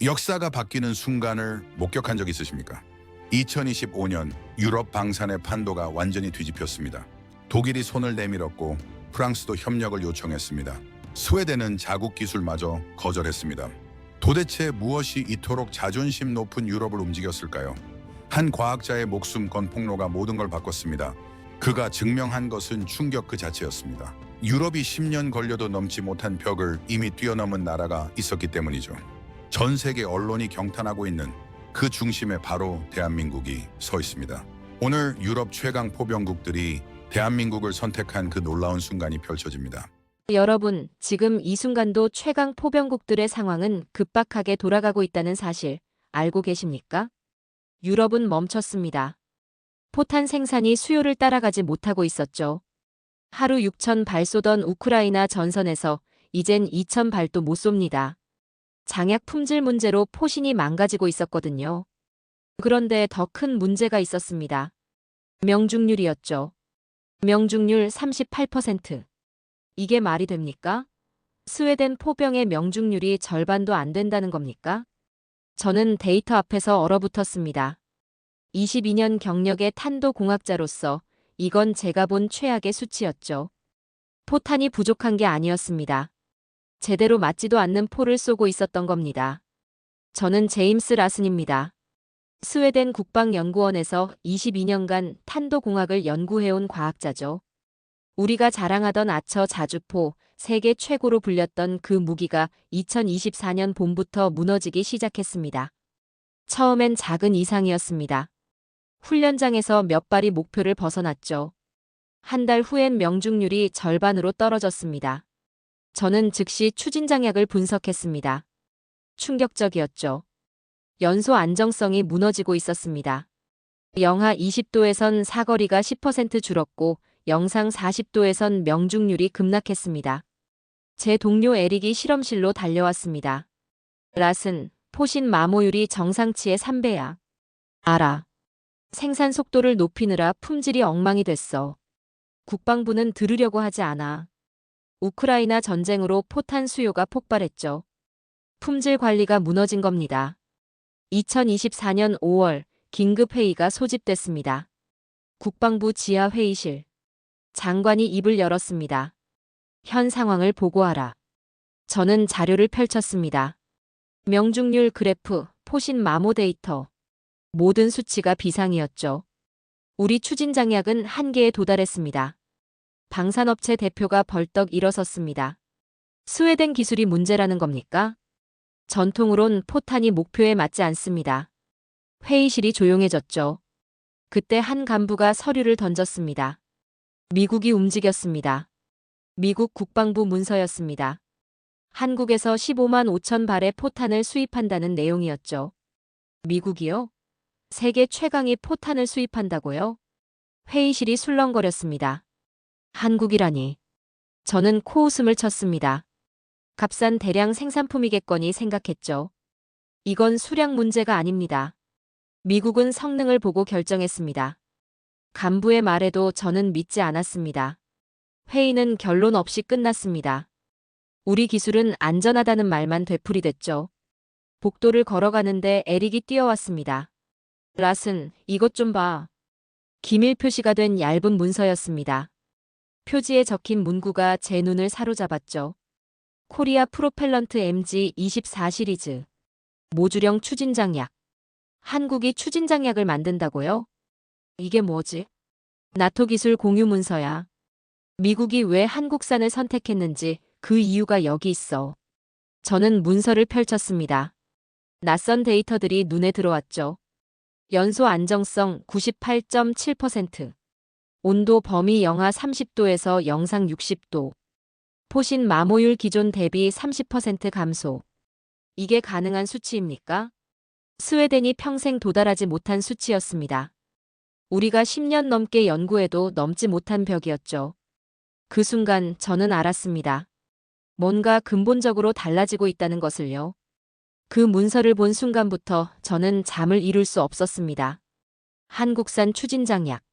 역사가 바뀌는 순간을 목격한 적 있으십니까? 2025년 유럽 방산의 판도가 완전히 뒤집혔습니다. 독일이 손을 내밀었고 프랑스도 협력을 요청했습니다. 스웨덴은 자국 기술마저 거절했습니다. 도대체 무엇이 이토록 자존심 높은 유럽을 움직였을까요? 한 과학자의 목숨 건 폭로가 모든 걸 바꿨습니다. 그가 증명한 것은 충격 그 자체였습니다. 유럽이 10년 걸려도 넘지 못한 벽을 이미 뛰어넘은 나라가 있었기 때문이죠. 전 세계 언론이 경탄하고 있는 그 중심에 바로 대한민국이 서 있습니다. 오늘 유럽 최강 포병국들이 대한민국을 선택한 그 놀라운 순간이 펼쳐집니다. 여러분, 지금 이 순간도 최강 포병국들의 상황은 급박하게 돌아가고 있다는 사실 알고 계십니까? 유럽은 멈췄습니다. 포탄 생산이 수요를 따라가지 못하고 있었죠. 하루 6천 발 쏘던 우크라이나 전선에서 이젠 2천 발도 못 쏩니다. 장약 품질 문제로 포신이 망가지고 있었거든요. 그런데 더 큰 문제가 있었습니다. 명중률이었죠. 명중률 38%. 이게 말이 됩니까? 스웨덴 포병의 명중률이 절반도 안 된다는 겁니까? 저는 데이터 앞에서 얼어붙었습니다. 22년 경력의 탄도 공학자로서 이건 제가 본 최악의 수치였죠. 포탄이 부족한 게 아니었습니다. 제대로 맞지도 않는 포를 쏘고 있었던 겁니다. 저는 제임스 라슨입니다. 스웨덴 국방연구원에서 22년간 탄도공학을 연구해온 과학자죠. 우리가 자랑하던 아처 자주포, 세계 최고로 불렸던 그 무기가 2024년 봄부터 무너지기 시작했습니다. 처음엔 작은 이상이었습니다. 훈련장에서 몇 발이 목표를 벗어났죠. 한 달 후엔 명중률이 절반으로 떨어졌습니다. 저는 즉시 추진장약을 분석했습니다. 충격적이었죠. 연소 안정성이 무너지고 있었습니다. 영하 20도에선 사거리가 10% 줄었고 영상 40도에선 명중률이 급락했습니다. 제 동료 에릭이 실험실로 달려왔습니다. 랏은 포신 마모율이 정상치의 3배야. 알아. 생산 속도를 높이느라 품질이 엉망이 됐어. 국방부는 들으려고 하지 않아. 우크라이나 전쟁으로 포탄 수요가 폭발했죠. 품질 관리가 무너진 겁니다. 2024년 5월 긴급회의가 소집됐습니다. 국방부 지하 회의실. 장관이 입을 열었습니다. 현 상황을 보고하라. 저는 자료를 펼쳤습니다. 명중률 그래프, 포신 마모 데이터. 모든 수치가 비상이었죠. 우리 추진 장약은 한계에 도달했습니다. 방산업체 대표가 벌떡 일어섰습니다. 스웨덴 기술이 문제라는 겁니까? 전통으론 포탄이 목표에 맞지 않습니다. 회의실이 조용해졌죠. 그때 한 간부가 서류를 던졌습니다. 미국이 움직였습니다. 미국 국방부 문서였습니다. 한국에서 15만 5천 발의 포탄을 수입한다는 내용이었죠. 미국이요? 세계 최강이 포탄을 수입한다고요? 회의실이 술렁거렸습니다. 한국이라니. 저는 코웃음을 쳤습니다. 값싼 대량 생산품이겠거니 생각했죠. 이건 수량 문제가 아닙니다. 미국은 성능을 보고 결정했습니다. 간부의 말에도 저는 믿지 않았습니다. 회의는 결론 없이 끝났습니다. 우리 기술은 안전하다는 말만 되풀이됐죠. 복도를 걸어가는데 에릭이 뛰어왔습니다. 랏은 이것 좀 봐. 기밀 표시가 된 얇은 문서였습니다. 표지에 적힌 문구가 제 눈을 사로잡았죠. 코리아 프로펠런트 MG 24 시리즈. 모주령 추진장약. 한국이 추진장약을 만든다고요? 이게 뭐지? 나토 기술 공유 문서야. 미국이 왜 한국산을 선택했는지 그 이유가 여기 있어. 저는 문서를 펼쳤습니다. 낯선 데이터들이 눈에 들어왔죠. 연소 안정성 98.7%. 온도 범위 영하 30도에서 영상 60도. 포신 마모율 기존 대비 30% 감소. 이게 가능한 수치입니까? 스웨덴이 평생 도달하지 못한 수치였습니다. 우리가 10년 넘게 연구해도 넘지 못한 벽이었죠. 그 순간 저는 알았습니다. 뭔가 근본적으로 달라지고 있다는 것을요. 그 문서를 본 순간부터 저는 잠을 이룰 수 없었습니다. 한국산 추진장약.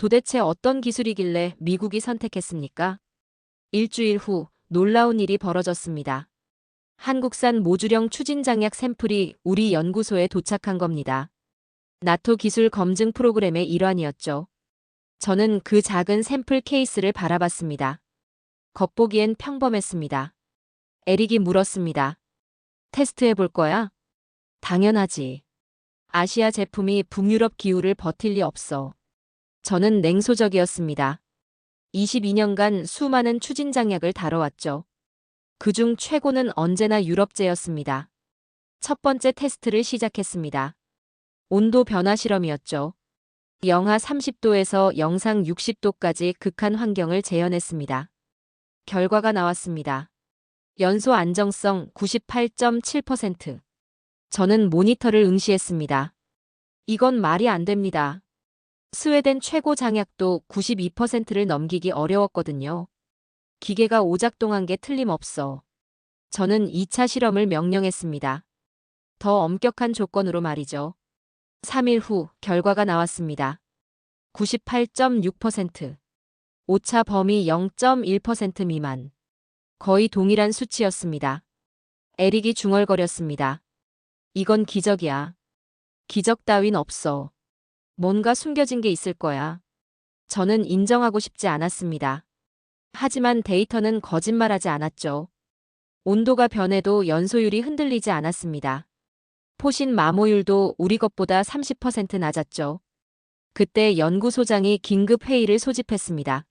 도대체 어떤 기술이길래 미국이 선택했습니까? 일주일 후 놀라운 일이 벌어졌습니다. 한국산 모듈형 추진장약 샘플이 우리 연구소에 도착한 겁니다. 나토 기술 검증 프로그램의 일환이었죠. 저는 그 작은 샘플 케이스를 바라봤습니다. 겉보기엔 평범했습니다. 에릭이 물었습니다. 테스트해 볼 거야? 당연하지. 아시아 제품이 북유럽 기후를 버틸 리 없어. 저는 냉소적이었습니다. 22년간 수많은 추진장약을 다뤄왔죠. 그중 최고는 언제나 유럽제였습니다. 첫 번째 테스트를 시작했습니다. 온도 변화 실험이었죠. 영하 30도에서 영상 60도까지 극한 환경을 재현했습니다. 결과가 나왔습니다. 연소 안정성 98.7%. 저는 모니터를 응시했습니다. 이건 말이 안 됩니다. 스웨덴 최고 장약도 92%를 넘기기 어려웠거든요. 기계가 오작동한 게 틀림없어. 저는 2차 실험을 명령했습니다. 더 엄격한 조건으로 말이죠. 3일 후 결과가 나왔습니다. 98.6%. 오차 범위 0.1% 미만. 거의 동일한 수치였습니다. 에릭이 중얼거렸습니다. 이건 기적이야. 기적 따윈 없어. 뭔가 숨겨진 게 있을 거야. 저는 인정하고 싶지 않았습니다. 하지만 데이터는 거짓말하지 않았죠. 온도가 변해도 연소율이 흔들리지 않았습니다. 포신 마모율도 우리 것보다 30% 낮았죠. 그때 연구소장이 긴급 회의를 소집했습니다.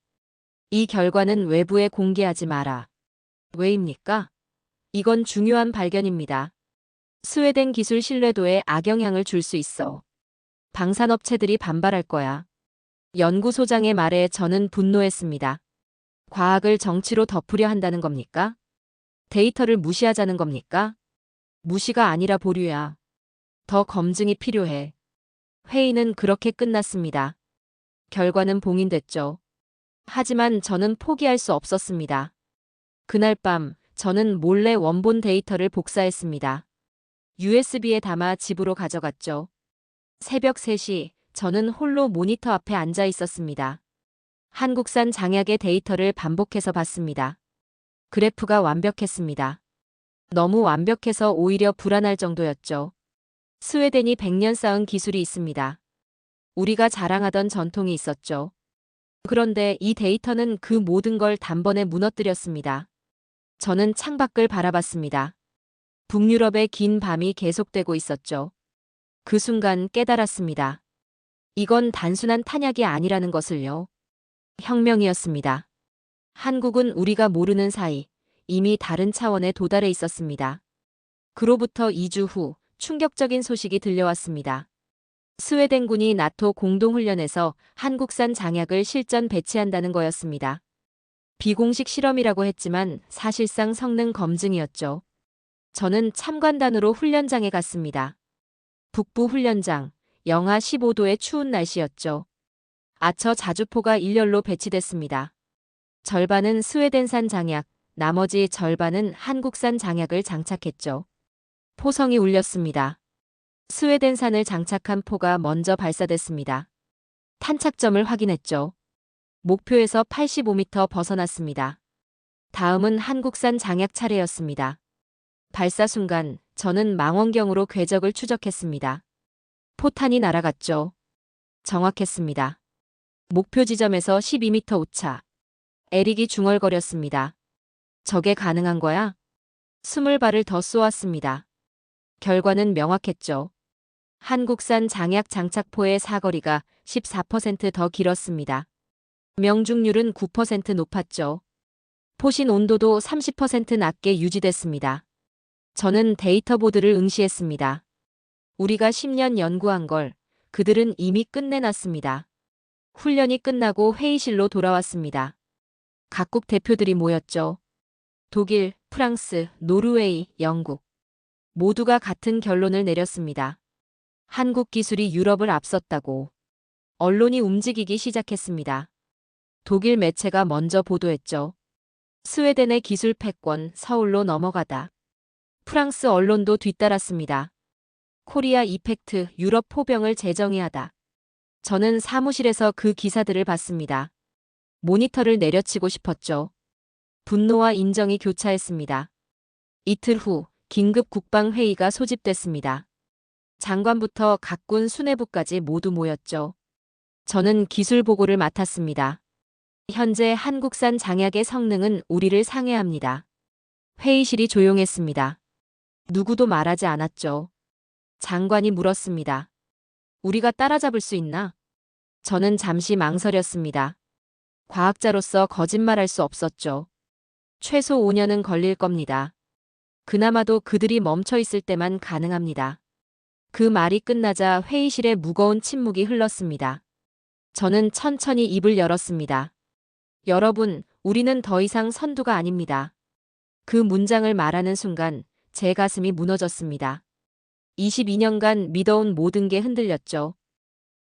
이 결과는 외부에 공개하지 마라. 왜입니까? 이건 중요한 발견입니다. 스웨덴 기술 신뢰도에 악영향을 줄 수 있어. 방산업체들이 반발할 거야. 연구소장의 말에 저는 분노했습니다. 과학을 정치로 덮으려 한다는 겁니까? 데이터를 무시하자는 겁니까? 무시가 아니라 보류야. 더 검증이 필요해. 회의는 그렇게 끝났습니다. 결과는 봉인됐죠. 하지만 저는 포기할 수 없었습니다. 그날 밤 저는 몰래 원본 데이터를 복사했습니다. USB에 담아 집으로 가져갔죠. 새벽 3시 저는 홀로 모니터 앞에 앉아 있었습니다. 한국산 장약의 데이터를 반복해서 봤습니다. 그래프가 완벽했습니다. 너무 완벽해서 오히려 불안할 정도였죠. 스웨덴이 100년 쌓은 기술이 있습니다. 우리가 자랑하던 전통이 있었죠. 그런데 이 데이터는 그 모든 걸 단번에 무너뜨렸습니다. 저는 창밖을 바라봤습니다. 북유럽의 긴 밤이 계속되고 있었죠. 그 순간 깨달았습니다. 이건 단순한 탄약이 아니라는 것을요. 혁명이었습니다. 한국은 우리가 모르는 사이 이미 다른 차원에 도달해 있었습니다. 그로부터 2주 후 충격적인 소식이 들려왔습니다. 스웨덴군이 나토 공동훈련에서 한국산 장약을 실전 배치한다는 거였습니다. 비공식 실험이라고 했지만 사실상 성능 검증이었죠. 저는 참관단으로 훈련장에 갔습니다. 북부 훈련장, 영하 15도의 추운 날씨였죠. 아처 자주포가 일렬로 배치됐습니다. 절반은 스웨덴산 장약, 나머지 절반은 한국산 장약을 장착했죠. 포성이 울렸습니다. 스웨덴산을 장착한 포가 먼저 발사됐습니다. 탄착점을 확인했죠. 목표에서 85m 벗어났습니다. 다음은 한국산 장약 차례였습니다. 발사 순간 저는 망원경으로 궤적을 추적했습니다. 포탄이 날아갔죠. 정확했습니다. 목표 지점에서 12m 오차. 에릭이 중얼거렸습니다. 저게 가능한 거야? 스물 발을 더 쏘았습니다. 결과는 명확했죠. 한국산 장약 장착포의 사거리가 14%더 길었습니다. 명중률은 9% 높았죠. 포신 온도도 30% 낮게 유지됐습니다. 저는 데이터보드를 응시했습니다. 우리가 10년 연구한 걸 그들은 이미 끝내놨습니다. 훈련이 끝나고 회의실로 돌아왔습니다. 각국 대표들이 모였죠. 독일, 프랑스, 노르웨이, 영국. 모두가 같은 결론을 내렸습니다. 한국 기술이 유럽을 앞섰다고. 언론이 움직이기 시작했습니다. 독일 매체가 먼저 보도했죠. 스웨덴의 기술 패권 서울로 넘어가다. 프랑스 언론도 뒤따랐습니다. 코리아 이펙트 유럽 포병을 재정의하다. 저는 사무실에서 그 기사들을 봤습니다. 모니터를 내려치고 싶었죠. 분노와 인정이 교차했습니다. 이틀 후 긴급 국방회의가 소집됐습니다. 장관부터 각군 수뇌부까지 모두 모였죠. 저는 기술 보고를 맡았습니다. 현재 한국산 장약의 성능은 우리를 상회합니다. 회의실이 조용했습니다. 누구도 말하지 않았죠. 장관이 물었습니다. 우리가 따라잡을 수 있나? 저는 잠시 망설였습니다. 과학자로서 거짓말할 수 없었죠. 최소 5년은 걸릴 겁니다. 그나마도 그들이 멈춰 있을 때만 가능합니다. 그 말이 끝나자 회의실에 무거운 침묵이 흘렀습니다. 저는 천천히 입을 열었습니다. 여러분, 우리는 더 이상 선두가 아닙니다. 그 문장을 말하는 순간 제 가슴이 무너졌습니다. 22년간 믿어온 모든 게 흔들렸죠.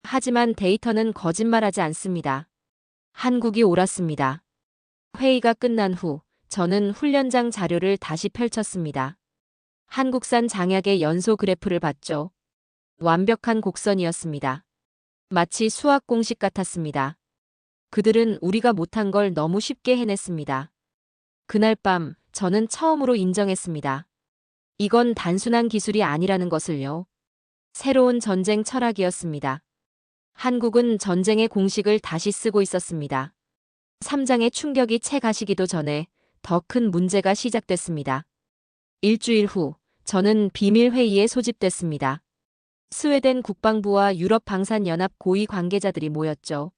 하지만 데이터는 거짓말하지 않습니다. 한국이 옳았습니다. 회의가 끝난 후 저는 훈련장 자료를 다시 펼쳤습니다. 한국산 장약의 연소 그래프를 봤죠. 완벽한 곡선이었습니다. 마치 수학 공식 같았습니다. 그들은 우리가 못한 걸 너무 쉽게 해냈습니다. 그날 밤 저는 처음으로 인정했습니다. 이건 단순한 기술이 아니라는 것을요. 새로운 전쟁 철학이었습니다. 한국은 전쟁의 공식을 다시 쓰고 있었습니다. 3장의 충격이 채 가시기도 전에 더 큰 문제가 시작됐습니다. 일주일 후 저는 비밀회의에 소집됐습니다. 스웨덴 국방부와 유럽 방산연합 고위 관계자들이 모였죠.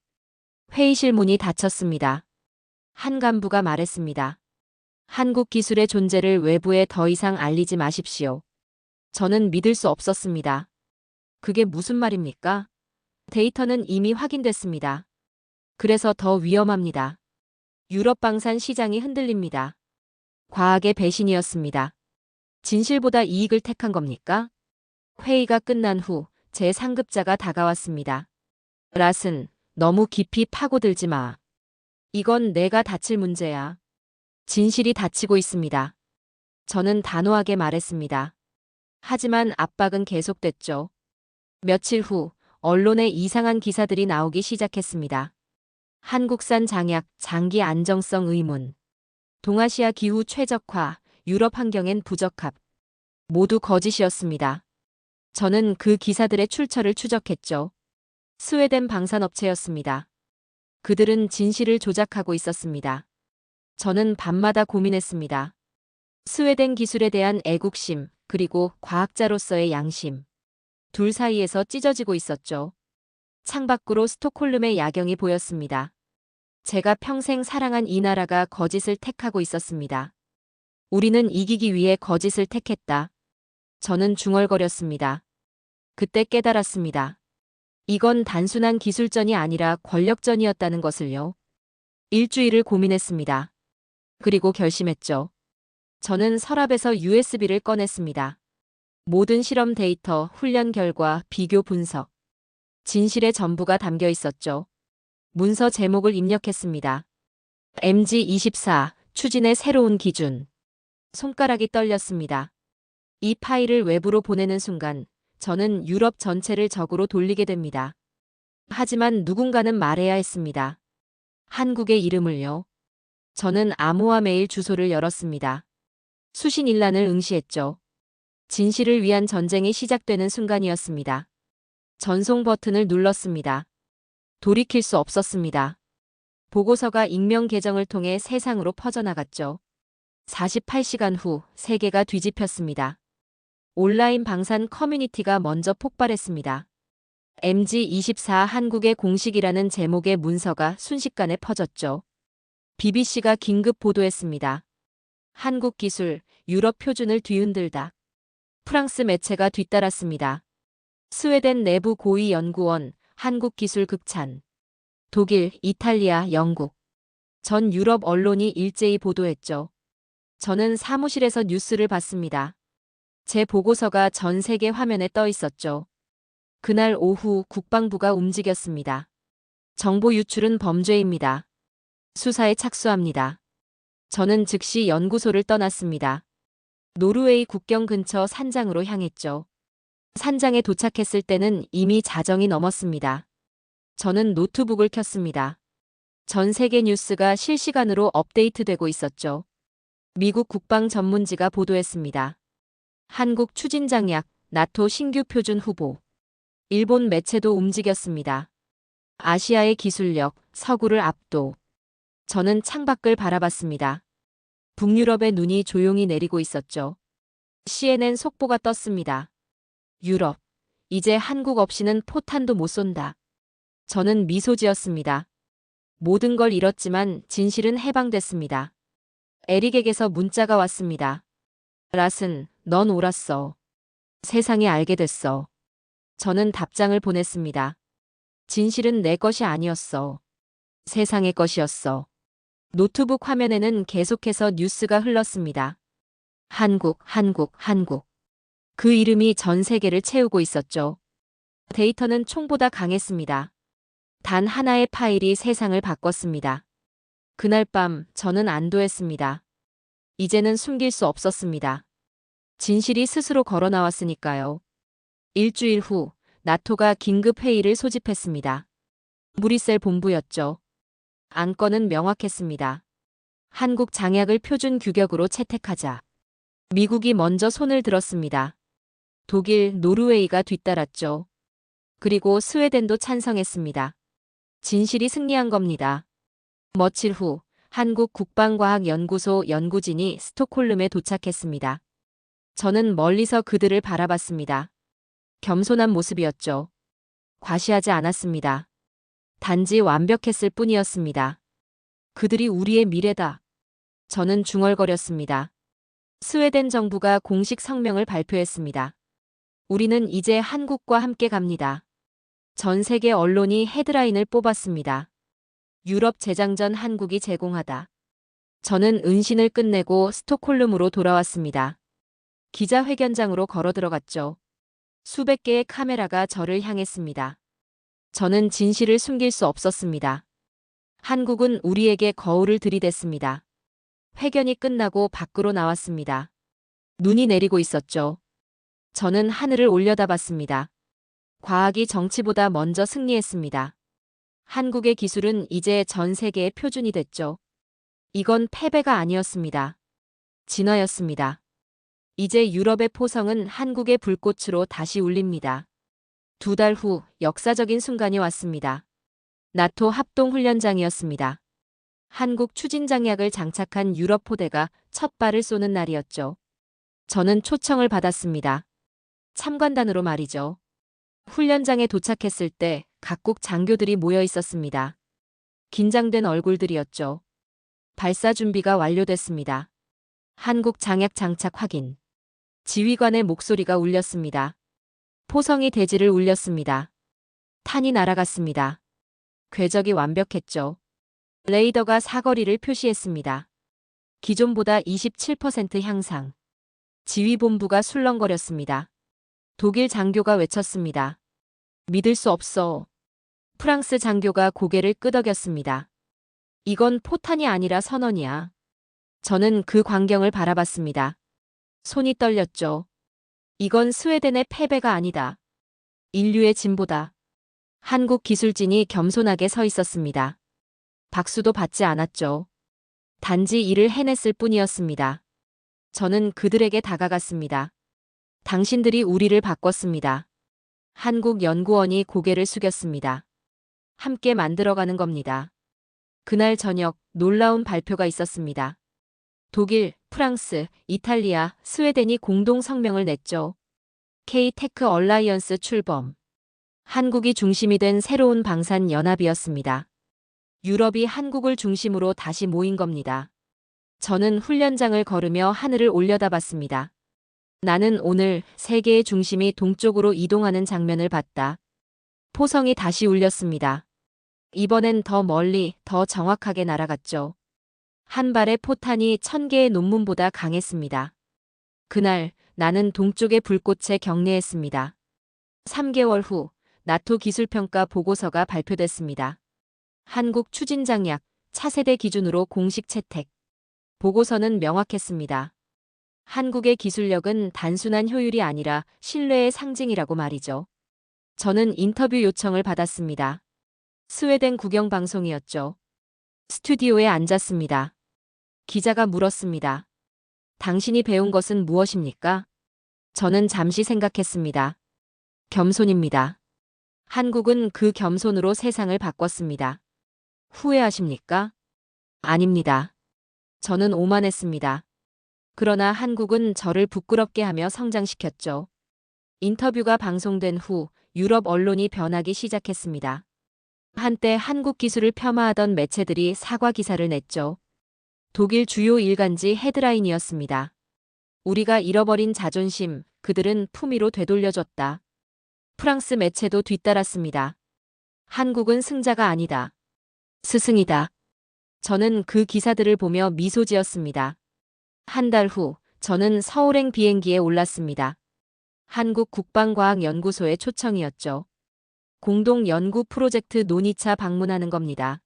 회의실 문이 닫혔습니다. 한 간부가 말했습니다. 한국 기술의 존재를 외부에 더 이상 알리지 마십시오. 저는 믿을 수 없었습니다. 그게 무슨 말입니까? 데이터는 이미 확인됐습니다. 그래서 더 위험합니다. 유럽 방산 시장이 흔들립니다. 과학의 배신이었습니다. 진실보다 이익을 택한 겁니까? 회의가 끝난 후 제 상급자가 다가왔습니다. 랏은 너무 깊이 파고들지 마. 이건 내가 다칠 문제야. 진실이 닫히고 있습니다. 저는 단호하게 말했습니다. 하지만 압박은 계속됐죠. 며칠 후 언론에 이상한 기사들이 나오기 시작했습니다. 한국산 장약 장기 안정성 의문. 동아시아 기후 최적화, 유럽 환경엔 부적합. 모두 거짓이었습니다. 저는 그 기사들의 출처를 추적했죠. 스웨덴 방산업체였습니다. 그들은 진실을 조작하고 있었습니다. 저는 밤마다 고민했습니다. 스웨덴 기술에 대한 애국심, 그리고 과학자로서의 양심. 둘 사이에서 찢어지고 있었죠. 창밖으로 스톡홀름의 야경이 보였습니다. 제가 평생 사랑한 이 나라가 거짓을 택하고 있었습니다. 우리는 이기기 위해 거짓을 택했다. 저는 중얼거렸습니다. 그때 깨달았습니다. 이건 단순한 기술전이 아니라 권력전이었다는 것을요. 일주일을 고민했습니다. 그리고 결심했죠. 저는 서랍에서 USB를 꺼냈습니다. 모든 실험 데이터, 훈련 결과, 비교 분석. 진실의 전부가 담겨 있었죠. 문서 제목을 입력했습니다. MG24 추진의 새로운 기준. 손가락이 떨렸습니다. 이 파일을 외부로 보내는 순간 저는 유럽 전체를 적으로 돌리게 됩니다. 하지만 누군가는 말해야 했습니다. 한국의 이름을요. 저는 암호화 메일 주소를 열었습니다. 수신 일란을 응시했죠. 진실을 위한 전쟁이 시작되는 순간이었습니다. 전송 버튼을 눌렀습니다. 돌이킬 수 없었습니다. 보고서가 익명 계정을 통해 세상으로 퍼져나갔죠. 48시간 후 세계가 뒤집혔습니다. 온라인 방산 커뮤니티가 먼저 폭발했습니다. MG24 한국의 공식이라는 제목의 문서가 순식간에 퍼졌죠. BBC가 긴급 보도했습니다. 한국 기술, 유럽 표준을 뒤흔들다. 프랑스 매체가 뒤따랐습니다. 스웨덴 내부 고위 연구원, 한국 기술 극찬. 독일, 이탈리아, 영국. 전 유럽 언론이 일제히 보도했죠. 저는 사무실에서 뉴스를 봤습니다. 제 보고서가 전 세계 화면에 떠 있었죠. 그날 오후 국방부가 움직였습니다. 정보 유출은 범죄입니다. 수사에 착수합니다. 저는 즉시 연구소를 떠났습니다. 노르웨이 국경 근처 산장으로 향했죠. 산장에 도착했을 때는 이미 자정이 넘었습니다. 저는 노트북을 켰습니다. 전 세계 뉴스가 실시간으로 업데이트되고 있었죠. 미국 국방 전문지가 보도했습니다. 한국 추진장약, 나토 신규 표준 후보. 일본 매체도 움직였습니다. 아시아의 기술력, 서구를 압도. 저는 창밖을 바라봤습니다. 북유럽의 눈이 조용히 내리고 있었죠. CNN 속보가 떴습니다. 유럽. 이제 한국 없이는 포탄도 못 쏜다. 저는 미소 지었습니다. 모든 걸 잃었지만 진실은 해방됐습니다. 에릭에게서 문자가 왔습니다. 랏은, 넌 옳았어. 세상이 알게 됐어. 저는 답장을 보냈습니다. 진실은 내 것이 아니었어. 세상의 것이었어. 노트북 화면에는 계속해서 뉴스가 흘렀습니다. 한국, 한국, 한국. 그 이름이 전 세계를 채우고 있었죠. 데이터는 총보다 강했습니다. 단 하나의 파일이 세상을 바꿨습니다. 그날 밤 저는 안도했습니다. 이제는 숨길 수 없었습니다. 진실이 스스로 걸어 나왔으니까요. 일주일 후 나토가 긴급 회의를 소집했습니다. 무리셀 본부였죠. 안건은 명확했습니다. 한국 장약을 표준 규격으로 채택하자. 미국이 먼저 손을 들었습니다. 독일, 노르웨이가 뒤따랐죠. 그리고 스웨덴도 찬성했습니다. 진실이 승리한 겁니다. 며칠 후 한국 국방과학연구소 연구진이 스톡홀름에 도착했습니다. 저는 멀리서 그들을 바라봤습니다. 겸손한 모습이었죠. 과시하지 않았습니다. 단지 완벽했을 뿐이었습니다. 그들이 우리의 미래다. 저는 중얼거렸습니다. 스웨덴 정부가 공식 성명을 발표했습니다. 우리는 이제 한국과 함께 갑니다. 전 세계 언론이 헤드라인을 뽑았습니다. 유럽 재장전 한국이 제공하다. 저는 은신을 끝내고 스톡홀름으로 돌아왔습니다. 기자회견장으로 걸어 들어갔죠. 수백 개의 카메라가 저를 향했습니다. 저는 진실을 숨길 수 없었습니다. 한국은 우리에게 거울을 들이댔습니다. 회견이 끝나고 밖으로 나왔습니다. 눈이 내리고 있었죠. 저는 하늘을 올려다봤습니다. 과학이 정치보다 먼저 승리했습니다. 한국의 기술은 이제 전 세계의 표준이 됐죠. 이건 패배가 아니었습니다. 진화였습니다. 이제 유럽의 포성은 한국의 불꽃으로 다시 울립니다. 두 달 후 역사적인 순간이 왔습니다. 나토 합동훈련장이었습니다. 한국 추진장약을 장착한 유럽 포대가 첫 발을 쏘는 날이었죠. 저는 초청을 받았습니다. 참관단으로 말이죠. 훈련장에 도착했을 때 각국 장교들이 모여 있었습니다. 긴장된 얼굴들이었죠. 발사 준비가 완료됐습니다. 한국 장약 장착 확인. 지휘관의 목소리가 울렸습니다. 포성이 대지를 울렸습니다. 탄이 날아갔습니다. 궤적이 완벽했죠. 레이더가 사거리를 표시했습니다. 기존보다 27% 향상. 지휘본부가 술렁거렸습니다. 독일 장교가 외쳤습니다. 믿을 수 없어. 프랑스 장교가 고개를 끄덕였습니다. 이건 포탄이 아니라 선언이야. 저는 그 광경을 바라봤습니다. 손이 떨렸죠. 이건 스웨덴의 패배가 아니다. 인류의 진보다. 한국 기술진이 겸손하게 서 있었습니다. 박수도 받지 않았죠. 단지 일을 해냈을 뿐이었습니다. 저는 그들에게 다가갔습니다. 당신들이 우리를 바꿨습니다. 한국 연구원이 고개를 숙였습니다. 함께 만들어가는 겁니다. 그날 저녁 놀라운 발표가 있었습니다. 독일, 프랑스, 이탈리아, 스웨덴이 공동 성명을 냈죠. K-테크 얼라이언스 출범. 한국이 중심이 된 새로운 방산 연합이었습니다. 유럽이 한국을 중심으로 다시 모인 겁니다. 저는 훈련장을 걸으며 하늘을 올려다봤습니다. 나는 오늘 세계의 중심이 동쪽으로 이동하는 장면을 봤다. 포성이 다시 울렸습니다. 이번엔 더 멀리, 더 정확하게 날아갔죠. 한 발의 포탄이 천 개의 논문보다 강했습니다. 그날 나는 동쪽의 불꽃에 경례했습니다. 3개월 후 나토 기술평가 보고서가 발표됐습니다. 한국 추진장약 차세대 기준으로 공식 채택. 보고서는 명확했습니다. 한국의 기술력은 단순한 효율이 아니라 신뢰의 상징이라고 말이죠. 저는 인터뷰 요청을 받았습니다. 스웨덴 국영방송이었죠. 스튜디오에 앉았습니다. 기자가 물었습니다. 당신이 배운 것은 무엇입니까? 저는 잠시 생각했습니다. 겸손입니다. 한국은 그 겸손으로 세상을 바꿨습니다. 후회하십니까? 아닙니다. 저는 오만했습니다. 그러나 한국은 저를 부끄럽게 하며 성장시켰죠. 인터뷰가 방송된 후 유럽 언론이 변하기 시작했습니다. 한때 한국 기술을 폄하하던 매체들이 사과 기사를 냈죠. 독일 주요 일간지 헤드라인이었습니다. 우리가 잃어버린 자존심, 그들은 품위로 되돌려줬다. 프랑스 매체도 뒤따랐습니다. 한국은 승자가 아니다. 스승이다. 저는 그 기사들을 보며 미소 지었습니다. 한 달 후, 저는 서울행 비행기에 올랐습니다. 한국 국방과학연구소의 초청이었죠. 공동 연구 프로젝트 논의차 방문하는 겁니다.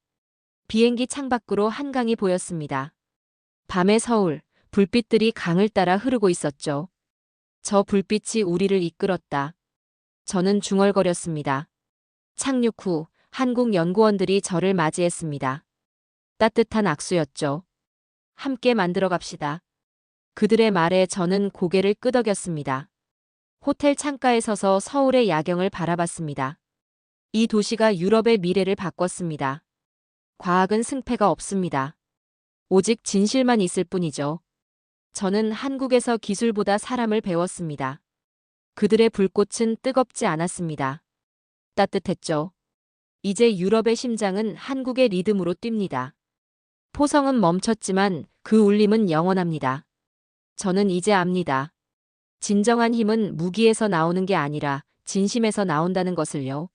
비행기 창밖으로 한강이 보였습니다. 밤의 서울, 불빛들이 강을 따라 흐르고 있었죠. 저 불빛이 우리를 이끌었다. 저는 중얼거렸습니다. 착륙 후 한국 연구원들이 저를 맞이했습니다. 따뜻한 악수였죠. 함께 만들어 갑시다. 그들의 말에 저는 고개를 끄덕였습니다. 호텔 창가에 서서 서울의 야경을 바라봤습니다. 이 도시가 유럽의 미래를 바꿨습니다. 과학은 승패가 없습니다. 오직 진실만 있을 뿐이죠. 저는 한국에서 기술보다 사람을 배웠습니다. 그들의 불꽃은 뜨겁지 않았습니다. 따뜻했죠. 이제 유럽의 심장은 한국의 리듬으로 뜁니다. 포성은 멈췄지만 그 울림은 영원합니다. 저는 이제 압니다. 진정한 힘은 무기에서 나오는 게 아니라 진심에서 나온다는 것을요.